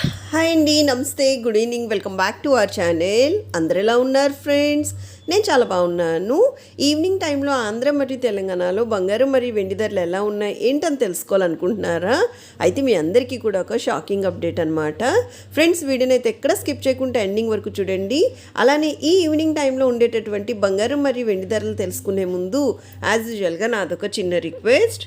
Hi అండి నమస్తే good evening welcome back to our channel అందరు ఎలా ఉన్నారు ఫ్రెండ్స్ నేను చాలా బాగున్నాను ఈవినింగ్ టైంలో ఆంధ్ర మరియు తెలంగాణలో బంగారం మరియు వెండి ధరలు ఎలా ఉన్నాయి ఏంటని తెలుసుకోవాలనుకుంటున్నారా? అయితే మీ అందరికీ కూడా ఒక షాకింగ్ అప్డేట్ అనమాట ఫ్రెండ్స్ వీడియోని అయితే ఎక్కడ స్కిప్ చేయకుండా ఎండింగ్ వరకు చూడండి. అలానే ఈ ఈవినింగ్ టైంలో ఉండేటటువంటి బంగారం మరియు వెండి ధరలు తెలుసుకునే ముందు యాజ్ యూజువల్గా నాదొక చిన్న రిక్వెస్ట్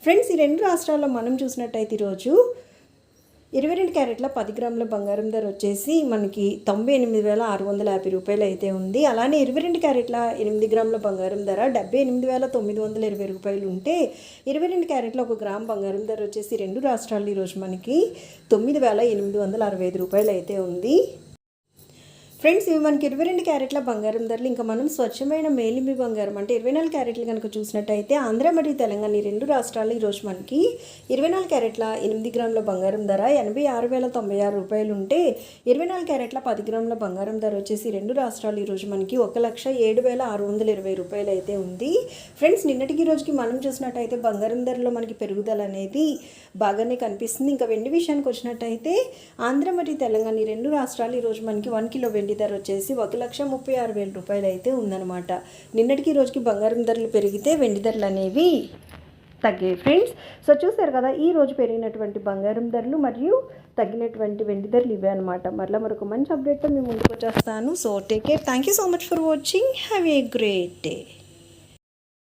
ఫ్రెండ్స్ ఈ రెండు రాష్ట్రాల్లో మనం చూసినట్టయితే ఈరోజు ఇరవై రెండు క్యారెట్ల పది గ్రాముల బంగారం ధర వచ్చేసి మనకి తొంభై ఎనిమిది వేల ఆరు వందల యాభై రూపాయలు అయితే ఉంది. అలానే ఇరవై రెండు క్యారెట్ల ఎనిమిది గ్రాముల బంగారం ధర డెబ్బై ఎనిమిది వేల తొమ్మిది వందల ఇరవై రూపాయలు ఉంటే ఇరవై రెండు క్యారెట్ల ఒక గ్రామ్ బంగారం ధర వచ్చేసి రెండు రాష్ట్రాలు ఈరోజు మనకి తొమ్మిది వేల ఎనిమిది వందల అరవై ఐదు రూపాయలు అయితే ఉంది. ఫ్రెండ్స్ ఇవి మనకి ఇరవై రెండు క్యారెట్ల బంగారం ధరలు. ఇంకా మనం స్వచ్ఛమైన మేలిమి బంగారం అంటే ఇరవై నాలుగు క్యారెట్లు కనుక చూసినట్టయితే ఆంధ్ర మరియు తెలంగాణ ఈ రెండు రాష్ట్రాలు ఈరోజు మనకి ఇరవై నాలుగు క్యారెట్ల ఎనిమిది గ్రాముల బంగారం ధర ఎనభై ఆరు వేల తొంభై ఆరు రూపాయలు ఉంటే ఇరవై నాలుగు క్యారెట్ల పది గ్రాముల బంగారం ధర వచ్చేసి రెండు రాష్ట్రాలు ఈరోజు మనకి ఒక లక్ష ఏడు వేల ఆరు వందల ఇరవై రూపాయలు అయితే ఉంది. ఫ్రెండ్స్ నిన్నటికి రోజుకి మనం చూసినట్టయితే బంగారం ధరలో మనకి పెరుగుదల అనేది బాగానే కనిపిస్తుంది. ఇంకా వెండి విషయానికి వచ్చినట్టయితే ఆంధ్ర మరియు తెలంగాణ ఈ రెండు రాష్ట్రాలు ఈరోజు మనకి వన్ కిలో వెండి ధర వచ్చేసి ఒక లక్ష ముప్పై ఆరు వేల రూపాయలు అయితే ఉందన్నమాట. నిన్నటికి రోజుకి బంగారం ధరలు పెరిగితే వెండి ధరలు అనేవి తగ్గాయి ఫ్రెండ్స్. సో చూసారు కదా ఈ రోజు పెరిగినటువంటి బంగారం ధరలు మరియు తగ్గినటువంటి వెండి ధరలు ఇవే అనమాట మరలా మరొక మంచి అప్డేట్తో మేము ముందుకు వచ్చేస్తాను. So take care thank you so much for watching have a great day